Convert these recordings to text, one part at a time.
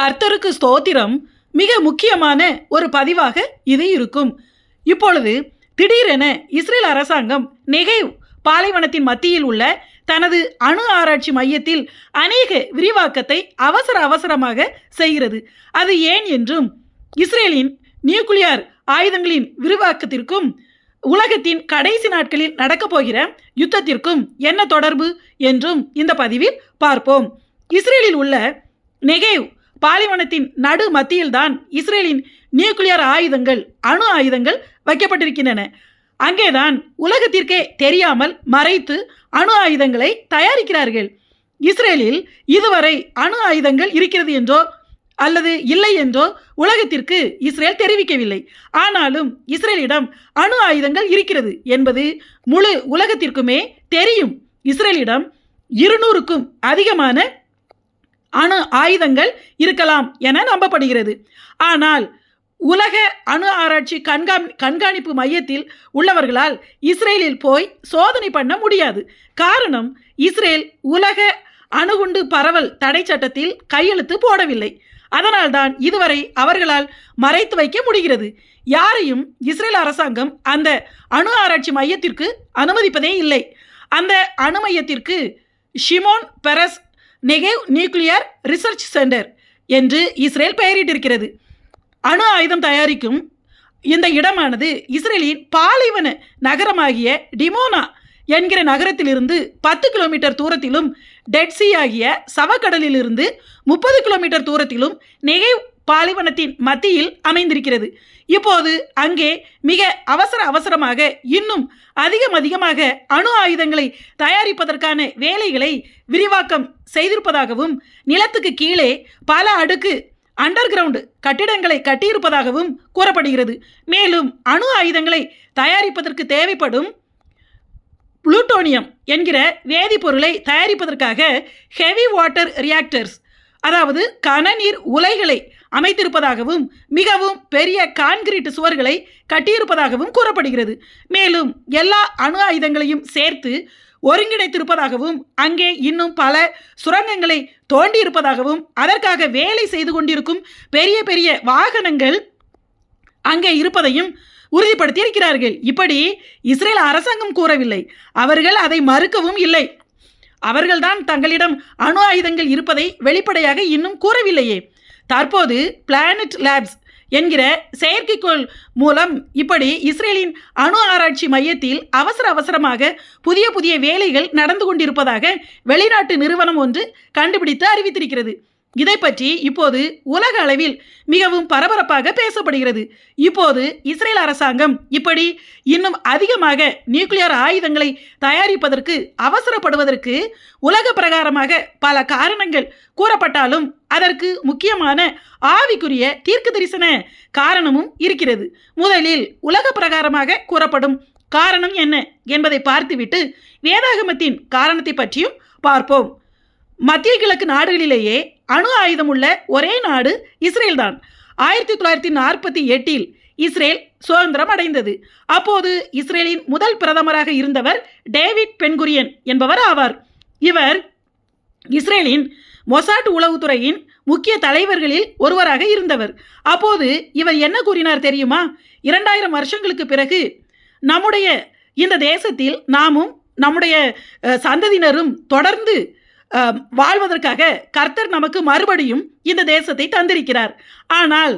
கர்த்தருக்கு ஸ்தோத்திரம். மிக முக்கியமான ஒரு பதிவாக இது இருக்கும். இப்பொழுது திடீரென இஸ்ரேல் அரசாங்கம் நெகேவ் பாலைவனத்தின் மத்தியில் உள்ள தனது அணு ஆராய்ச்சி மையத்தில் அநேக விரிவாக்கத்தை அவசர அவசரமாக செய்கிறது. அது ஏன் என்றும் இஸ்ரேலின் நியூக்ளியார் ஆயுதங்களின் விரிவாக்கத்திற்கும் உலகத்தின் கடைசி நாட்களில் நடக்கப் போகிற யுத்தத்திற்கும் என்ன தொடர்பு என்றும் இந்த பதிவில் பார்ப்போம். இஸ்ரேலில் உள்ள நெகேவ் பாலைவனத்தின் நடு மத்தியில்தான் இஸ்ரேலின் நியூக்ளியர் ஆயுதங்கள் அணு ஆயுதங்கள் வைக்கப்பட்டிருக்கின்றன. அங்கேதான் உலகத்திற்கே தெரியாமல் மறைத்து அணு ஆயுதங்களை தயாரிக்கிறார்கள். இஸ்ரேலில் இதுவரை அணு ஆயுதங்கள் இருக்கிறது என்றோ அல்லது இல்லை என்றோ உலகத்திற்கு இஸ்ரேல் தெரிவிக்கவில்லை. ஆனாலும் இஸ்ரேலிடம் அணு ஆயுதங்கள் இருக்கிறது என்பது முழு உலகத்திற்குமே தெரியும். இஸ்ரேலிடம் இருநூறுக்கும் அதிகமான அணு ஆயுதங்கள் இருக்கலாம் என நம்பப்படுகிறது. ஆனால் உலக அணு ஆராய்ச்சி கண்காணி கண்காணிப்பு மையத்தில் உள்ளவர்களால் இஸ்ரேலில் போய் சோதனை பண்ண முடியாது. காரணம் இஸ்ரேல் உலக அணுகுண்டு பரவல் தடை சட்டத்தில் கையெழுத்து போடவில்லை. அதனால்தான் இதுவரை அவர்களால் மறைத்து வைக்க முடிகிறது. யாரையும் இஸ்ரேல் அரசாங்கம் அந்த அணு ஆராய்ச்சி மையத்திற்கு அனுமதிப்பதே இல்லை. அந்த அணு மையத்திற்கு Shimon Peres Negev nuclear research centre என்று இஸ்ரேல் பெயரிட்டிருக்கிறது. அணு ஆயுதம் தயாரிக்கும் இந்த இடமானது இஸ்ரேலின் பாலைவன நகரமாகிய டிமோனா என்கிற நகரத்திலிருந்து பத்து கிலோமீட்டர் தூரத்திலும் டெட்சி ஆகிய சவக்கடலிலிருந்து முப்பது கிலோமீட்டர் தூரத்திலும் நெகேவ் பாலைவனத்தின் மத்தியில் அமைந்திருக்கிறது. இப்போது அங்கே மிக அவசர அவசரமாக இன்னும் அதிகம் அதிகமாக அணு ஆயுதங்களை தயாரிப்பதற்கான வேலைகளை விரிவாக்கம் செய்திருப்பதாகவும் நிலத்துக்கு கீழே பல அடுக்கு அண்டர் கிரவுண்டு கட்டிடங்களை கட்டியிருப்பதாகவும் கூறப்படுகிறது. மேலும் அணு ஆயுதங்களை தயாரிப்பதற்கு தேவைப்படும் புளூட்டோனியம் என்கிற வேதிப்பொருளை தயாரிப்பதற்காக ஹெவி வாட்டர் ரியாக்டர்ஸ் அதாவது கனநீர் உலைகளை அமைத்திருப்பதாகவும் மிகவும் பெரிய கான்கிரீட் சுவர்களை கட்டியிருப்பதாகவும் கூறப்படுகிறது. மேலும் எல்லா அணு ஆயுதங்களையும் சேர்த்து ஒருங்கிணைத்திருப்பதாகவும் அங்கே இன்னும் பல சுரங்கங்களை தோண்டியிருப்பதாகவும் அதற்காக வேலை செய்து கொண்டிருக்கும் பெரிய பெரிய வாகனங்கள் அங்கே இருப்பதையும் உறுதிப்படுத்தி இருக்கிறார்கள் இப்படி இஸ்ரேல் அரசாங்கம் கூறவில்லை. அவர்கள் அதை மறுக்கவும் இல்லை. அவர்கள்தான் தங்களிடம் அணு ஆயுதங்கள் இருப்பதை வெளிப்படையாக இன்னும் கூறவில்லையே. தற்போது பிளானட் லேப்ஸ் என்கிற செயற்கைக்கோள் மூலம் இப்படி இஸ்ரேலின் அணு ஆராய்ச்சி மையத்தில் அவசர அவசரமாக புதிய புதிய வேலைகள் நடந்து கொண்டிருப்பதாக வெளிநாட்டு நிறுவனம் ஒன்று கண்டுபிடித்து அறிவித்திருக்கிறது. இதை பற்றி இப்போது உலக அளவில் மிகவும் பரபரப்பாக பேசப்படுகிறது. இப்போது இஸ்ரேல் அரசாங்கம் இப்படி இன்னும் அதிகமாக நியூக்ளியர் ஆயுதங்களை தயாரிப்பதற்கு அவசரப்படுவதற்கு உலக பிரகாரமாக பல காரணங்கள் கூறப்பட்டாலும் அதற்கு முக்கியமான ஆவிக்குரிய தீர்க்க தரிசன காரணமும் இருக்கிறது. முதலில் உலக பிரகாரமாக கூறப்படும் காரணம் என்ன என்பதை பார்த்துவிட்டு வேதாகமத்தின் காரணத்தை பற்றியும் பார்ப்போம். மத்திய கிழக்கு நாடுகளிலேயே அணு ஆயுதம் உள்ள ஒரே நாடு இஸ்ரேல் தான். ஆயிரத்தி தொள்ளாயிரத்தி நாற்பத்தி எட்டில் இஸ்ரேல் சுதந்திரம் அடைந்தது. அப்போது இஸ்ரேலின் முதல் பிரதமராக இருந்தவர் டேவிட் பென்குரியன் என்பவர் ஆவார். இவர் இஸ்ரேலின் மொசாட் உளவுத்துறையின் முக்கிய தலைவர்களில் ஒருவராக இருந்தவர். அப்போது இவர் என்ன கூறினார் தெரியுமா? இரண்டாயிரம் வருஷங்களுக்கு பிறகு நம்முடைய இந்த தேசத்தில் நாமும் நம்முடைய சந்ததியினரும் தொடர்ந்து வாழ்வதற்காக கர்த்தர் நமக்கு மறுபடியும் இந்த தேசத்தை தந்திருக்கிறார். ஆனால்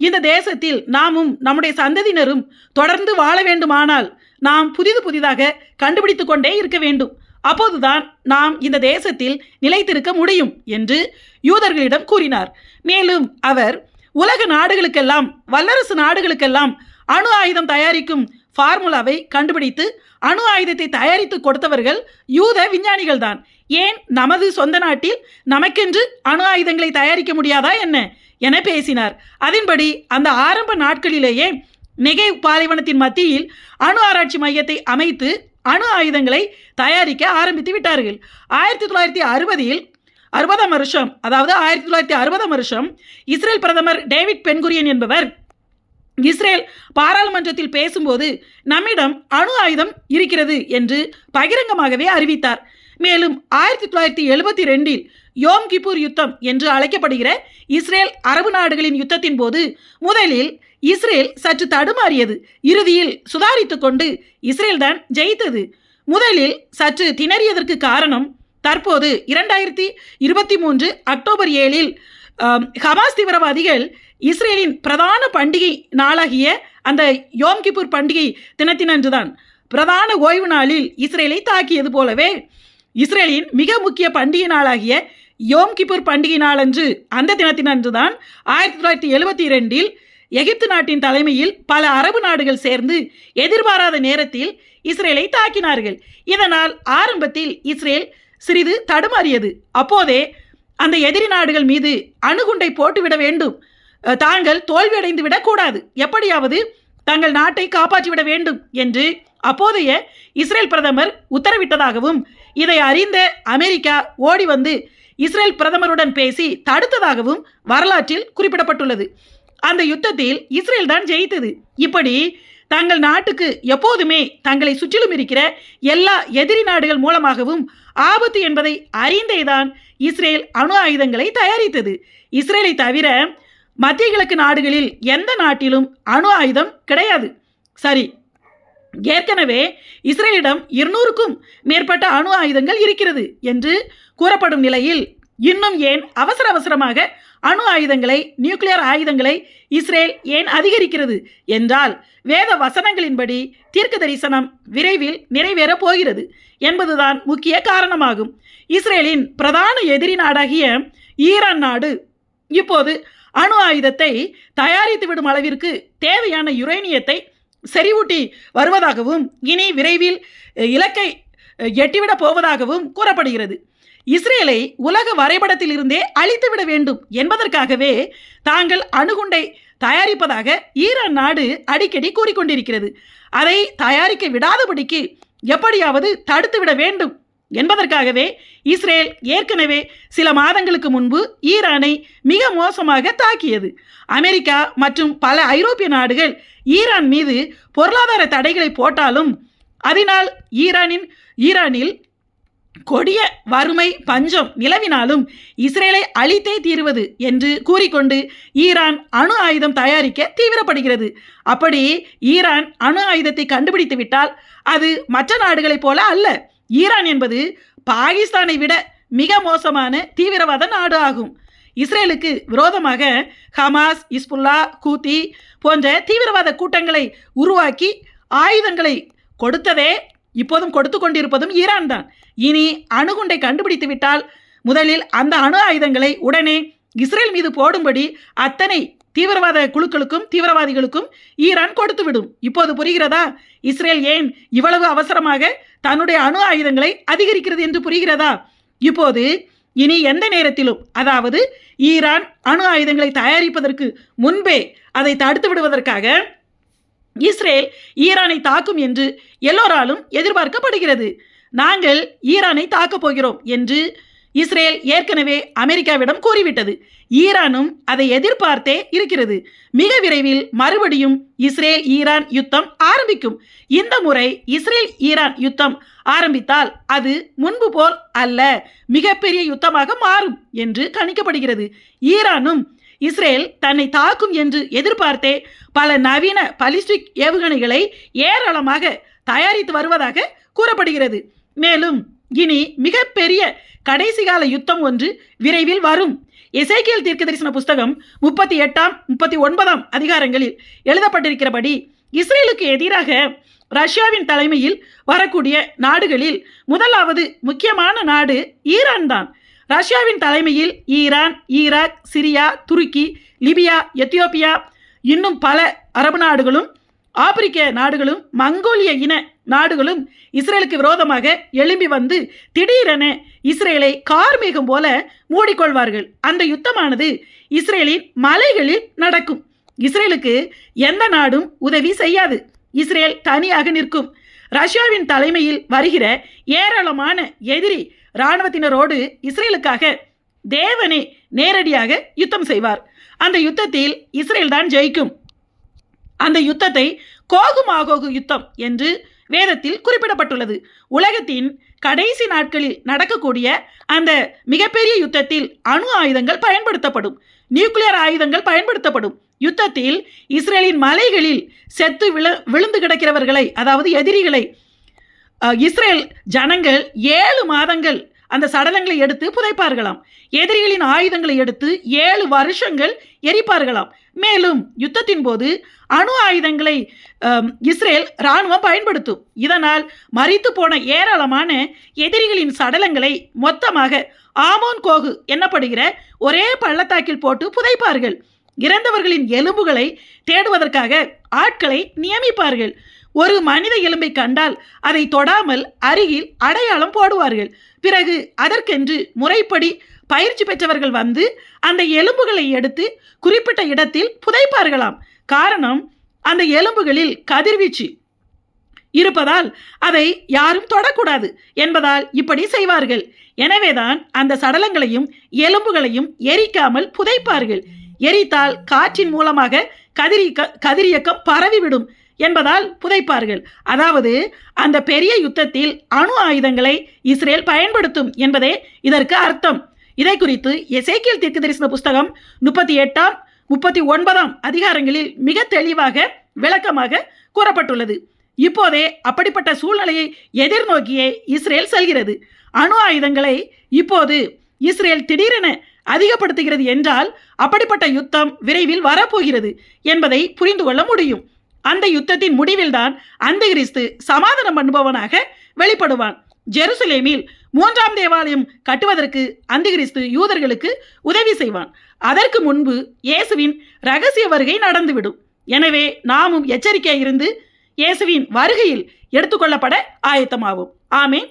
இந்த தேசத்தில் நாமும் நம்முடைய சந்ததியினரும் தொடர்ந்து வாழ வேண்டுமானால் நாம் புதிது புதிதாக கண்டுபிடித்து கொண்டே இருக்க வேண்டும். அப்போதுதான் நாம் இந்த தேசத்தில் நிலைத்திருக்க முடியும் என்று யூதர்களிடம் கூறினார். மேலும் அவர் உலக நாடுகளுக்கெல்லாம் வல்லரசு நாடுகளுக்கெல்லாம் அணு ஆயுதம் தயாரிக்கும் ஃபார்முலாவை கண்டுபிடித்து அணு ஆயுதத்தை தயாரித்து கொடுத்தவர்கள் யூத விஞ்ஞானிகள் தான் ஏன் நமது சொந்த நாட்டில் நமக்கென்று அணு ஆயுதங்களை தயாரிக்க முடியாதா என்ன? என பேசினார். அதன்படி அந்த ஆரம்ப நாட்களிலேயே நெகை பாலைவனத்தின் மத்தியில் அணு ஆராய்ச்சி மையத்தை அமைத்து அணு ஆயுதங்களை தயாரிக்க ஆரம்பித்து விட்டார்கள். ஆயிரத்தி தொள்ளாயிரத்தி அறுபதில் அறுபதாம் வருஷம் அதாவது ஆயிரத்தி தொள்ளாயிரத்தி அறுபதாம் வருஷம் இஸ்ரேல் பிரதமர் டேவிட் பென்குரியன் என்பவர் இஸ்ரேல் பாராளுமன்றத்தில் பேசும்போது நம்மிடம் அணு ஆயுதம் இருக்கிறது என்று பகிரங்கமாகவே அறிவித்தார். மேலும் ஆயிரத்தி தொள்ளாயிரத்தி எழுபத்தி ரெண்டில் யோம் கிப்பூர் யுத்தம் என்று அழைக்கப்படுகிற இஸ்ரேல் அரபு நாடுகளின் யுத்தத்தின் போது முதலில் இஸ்ரேல் சற்று தடுமாறியது. இறுதியில் சுதாரித்து கொண்டு இஸ்ரேல் தான் ஜெயித்தது. முதலில் சற்று திணறியதற்கு காரணம் தற்போது இரண்டாயிரத்தி இருபத்தி மூன்று அக்டோபர் ஏழில் ஹமாஸ் தீவிரவாதிகள் இஸ்ரேலின் பிரதான பண்டிகை நாளாகிய அந்த யோம் கிப்பூர் பண்டிகை தினத்தினன்றுதான் பிரதான ஓய்வு நாளில் இஸ்ரேலை தாக்கியது போலவே இஸ்ரேலின் மிக முக்கிய பண்டிகை நாளாகிய யோம் கிப்பூர் பண்டிகை நாளன்று அந்த தினத்தினன்றுதான் ஆயிரத்தி தொள்ளாயிரத்தி எழுபத்தி இரண்டில் எகிப்து நாட்டின் தலைமையில் பல அரபு நாடுகள் சேர்ந்து எதிர்பாராத நேரத்தில் இஸ்ரேலை தாக்கினார்கள். இதனால் ஆரம்பத்தில் இஸ்ரேல் சிறிது தடுமாறியது. அப்போதே அந்த எதிரி நாடுகள் மீது அணுகுண்டை போட்டுவிட வேண்டும். தாங்கள் தோல்வியடைந்து விடக்கூடாது. எப்படியாவது தங்கள் நாட்டை காப்பாற்றிவிட வேண்டும் என்று அப்போதைய இஸ்ரேல் பிரதமர் உத்தரவிட்டதாகவும் இதை அறிந்த அமெரிக்கா ஓடி வந்து இஸ்ரேல் பிரதமருடன் பேசி தடுத்ததாகவும் வரலாற்றில் குறிப்பிடப்பட்டுள்ளது. அந்த யுத்தத்தில் இஸ்ரேல் தான் ஜெயித்தது. இப்படி தங்கள் நாட்டுக்கு எப்போதுமே தங்களை சுற்றிலும் இருக்கிற எல்லா எதிரி நாடுகள் மூலமாகவும் ஆபத்து என்பதை அறிந்தேதான் இஸ்ரேல் அணு ஆயுதங்களை தயாரித்தது. இஸ்ரேலை தவிர மத்திய கிழக்கு நாடுகளில் எந்த நாட்டிலும் அணு ஆயுதம் கிடையாது. சரி ஏற்கனவே இஸ்ரேலிடம் இருநூறுக்கும் மேற்பட்ட அணு ஆயுதங்கள் இருக்கிறது என்று கூறப்படும் நிலையில் இன்னும் ஏன் அவசர அவசரமாக அணு ஆயுதங்களை நியூக்ளியர் ஆயுதங்களை இஸ்ரேல் ஏன் அதிகரிக்கிறது என்றால் வேத வசனங்களின்படி தீர்க்க தரிசனம் விரைவில் நிறைவேறப் போகிறது என்பதுதான் முக்கிய காரணமாகும். இஸ்ரேலின் பிரதான எதிரி நாடாகிய ஈரான் நாடு இப்போது அணு ஆயுதத்தை தயாரித்து விடும் அளவிற்கு தேவையான யுரேனியத்தை செறிவூட்டி வருவதாகவும் இனி விரைவில் இலக்கை எட்டிவிடப் போவதாகவும் கூறப்படுகிறது. இஸ்ரேலை உலக வரைபடத்தில் இருந்தே அழித்துவிட வேண்டும் என்பதற்காகவே தாங்கள் அணுகுண்டை தயாரிப்பதாக ஈரான் நாடு அடிக்கடி கூறிக்கொண்டிருக்கிறது. அதை தயாரிக்க விடாதபடிக்கு எப்படியாவது தடுத்துவிட வேண்டும் என்பதற்காகவே இஸ்ரேல் ஏற்கனவே சில மாதங்களுக்கு முன்பு ஈரானை மிக மோசமாக தாக்கியது. அமெரிக்கா மற்றும் பல ஐரோப்பிய நாடுகள் ஈரான் மீது பொருளாதார தடைகளை போட்டாலும் அதனால் ஈரானின் ஈரானில் கொடிய வறுமை பஞ்சம் நிலவினாலும் இஸ்ரேலை அழித்தே தீருவது என்று கூறிக்கொண்டு ஈரான் அணு ஆயுதம் தயாரிக்க தீவிரப்படுகிறது. அப்படி ஈரான் அணு ஆயுதத்தை கண்டுபிடித்து விட்டால் அது மற்ற நாடுகளைப் போல அல்ல. ஈரான் என்பது பாகிஸ்தானை விட மிக மோசமான தீவிரவாத நாடு ஆகும். இஸ்ரேலுக்கு விரோதமாக ஹமாஸ் இஸ்புல்லா கூத்தி போன்ற தீவிரவாத கூட்டங்களை உருவாக்கி ஆயுதங்களை கொடுத்ததே இப்போதும் கொடுத்து கொண்டிருப்பதும் ஈரான் தான். இனி அணுகுண்டை கண்டுபிடித்து விட்டால் முதலில் அந்த அணு ஆயுதங்களை உடனே இஸ்ரேல் மீது போடும்படி அத்தனை தீவிரவாத குழுக்களுக்கும் தீவிரவாதிகளுக்கும் ஈரான் கொடுத்துவிடும் இப்போது புரிகிறதா? இஸ்ரேல் ஏன் இவ்வளவு அவசரமாக தன்னுடைய அணு ஆயுதங்களை அதிகரிக்கிறது என்று புரிகிறதா? இப்போது இனி எந்த நேரத்திலும் அதாவது ஈரான் அணு ஆயுதங்களை தயாரிப்பதற்கு முன்பே அதை தடுத்து விடுவதற்காக இஸ்ரேல் ஈரானை தாக்கும் என்று எல்லோராலும் எதிர்பார்க்கப்படுகிறது. நாங்கள் ஈரானை தாக்கப் போகிறோம் என்று இஸ்ரேல் ஏற்கனவே அமெரிக்காவிடம் கூறிவிட்டது. ஈரானும் அதை எதிர்பார்த்தே இருக்கிறது. மிக விரைவில் மறுபடியும் இஸ்ரேல் ஈரான் யுத்தம் ஆரம்பிக்கும். இந்த முறை இஸ்ரேல் ஈரான் யுத்தம் ஆரம்பித்தால் அது முன்பு போல் அல்ல மிகப்பெரிய யுத்தமாக மாறும் என்று கணிக்கப்படுகிறது. ஈரானும் இஸ்ரேல் தன்னை தாக்கும் என்று எதிர்பார்த்தே பல நவீன பலிஸ்டிக் ஏவுகணைகளை ஏராளமாக தயாரித்து வருவதாக கூறப்படுகிறது. மேலும் இனி மிகப்பெரிய கடைசி கால யுத்தம் ஒன்று விரைவில் வரும். இசைக்கேல் தீர்க்க தரிசன புஸ்தகம் முப்பத்தி எட்டாம் முப்பத்தி ஒன்பதாம் அதிகாரங்களில் எழுதப்பட்டிருக்கிறபடி இஸ்ரேலுக்கு எதிராக ரஷ்யாவின் தலைமையில் வரக்கூடிய நாடுகளில் முதலாவது முக்கியமான நாடு ஈரான் தான். ரஷ்யாவின் தலைமையில் ஈரான் ஈராக் சிரியா துருக்கி லிபியா எத்தியோப்பியா இன்னும் பல அரபு நாடுகளும் ஆப்பிரிக்க நாடுகளும் மங்கோலிய இன நாடுகளும் இஸ்ரேலுக்கு விரோதமாக எழும்பி வந்து திடீரென இஸ்ரேலை கார்மேகம் போல மூடிக்கொள்வார்கள். அந்த யுத்தமானது இஸ்ரேலின் மலைகளில் நடக்கும். இஸ்ரேலுக்கு எந்த நாடும் உதவி செய்யாது. இஸ்ரேல் தனியாக நிற்கும். ரஷ்யாவின் தலைமையில் வருகிற ஏராளமான எதிரி இராணுவத்தினரோடு இஸ்ரேலுக்காக தேவனே நேரடியாக யுத்தம் செய்வார். அந்த யுத்தத்தில் இஸ்ரேல் தான் ஜெயிக்கும். அந்த யுத்தத்தை கோகு மாகோகு யுத்தம் என்று வேதத்தில் குறிப்பிடப்பட்டுள்ளது. உலகத்தின் கடைசி நாட்களில் நடக்கக்கூடிய அந்த மிகப்பெரிய யுத்தத்தில் அணு ஆயுதங்கள் பயன்படுத்தப்படும். நியூக்ளியர் ஆயுதங்கள் பயன்படுத்தப்படும். யுத்தத்தில் இஸ்ரேலின் மலைகளில் செத்து விழு விழுந்து கிடக்கிறவர்களை அதாவது எதிரிகளை இஸ்ரேல் ஜனங்கள் ஏழு மாதங்கள் அந்த சடலங்களை எடுத்து புதைப்பார்களாம். எதிரிகளின் ஆயுதங்களை எடுத்து ஏழு வருஷங்கள் எரிப்பார்களாம். மேலும் யுத்தத்தின் போது அணு ஆயுதங்களை இஸ்ரேல் இராணுவம் பயன்படுத்தும். இதனால் மறித்து போன ஏராளமான எதிரிகளின் சடலங்களை மொத்தமாக ஆமோன் கோகு என்னப்படுகிற ஒரே பள்ளத்தாக்கில் போட்டு புதைப்பார்கள். இறந்தவர்களின் எலும்புகளை தேடுவதற்காக ஆட்களை நியமிப்பார்கள். ஒரு மனித எலும்பை கண்டால் அதை தொடாமல் அருகில் அடையாளம் போடுவார்கள். பிறகு அதற்கென்று முறைப்படி பயிற்சி பெற்றவர்கள் வந்து அந்த எலும்புகளை எடுத்து குறிப்பிட்ட இடத்தில் புதைப்பார்களாம். காரணம் அந்த எலும்புகளில் கதிர்வீச்சு இருப்பதால் அதை யாரும் தொடக்கூடாது என்பதால் இப்படி செய்வார்கள். எனவேதான் அந்த சடலங்களையும் எலும்புகளையும் எரிக்காமல் புதைப்பார்கள். எரித்தால் காற்றின் மூலமாக கதிரியக்க கதிரியக்கம் பரவிவிடும். என்பதால் புதைப்பார்கள். அதாவது அந்த பெரிய யுத்தத்தில் அணு ஆயுதங்களை இஸ்ரேல் பயன்படுத்தும் என்பதே இதற்கு அர்த்தம். இதை குறித்து எசேக்கியல் தீர்க்க தரிசன புஸ்தகம் முப்பத்தி எட்டாம் முப்பத்தி ஒன்பதாம் அதிகாரங்களில் மிக தெளிவாக விளக்கமாக கூறப்பட்டுள்ளது. இப்போதே அப்படிப்பட்ட சூழ்நிலையை எதிர்நோக்கியே இஸ்ரேல் செல்கிறது. அணு ஆயுதங்களை இப்போது இஸ்ரேல் திடீரென அதிகப்படுத்துகிறது என்றால் அப்படிப்பட்ட யுத்தம் விரைவில் வரப்போகிறது என்பதை புரிந்து கொள்ள முடியும். அந்த யுத்தத்தின் முடிவில்தான் அந்த கிறிஸ்து சமாதானம் பண்ணுபவனாக வெளிப்படுவான். ஜெருசலேமில் மூன்றாம் தேவாலயம் கட்டுவதற்கு அந்திகிறிஸ்து யூதர்களுக்கு உதவி செய்வான். அதற்கு முன்பு இயேசுவின் ரகசிய வருகை நடந்துவிடும். எனவே நாமும் எச்சரிக்கையாக இருந்து இயேசுவின் வருகையில் எடுத்துக்கொள்ளப்பட ஆயத்தமாகும் ஆமேன்.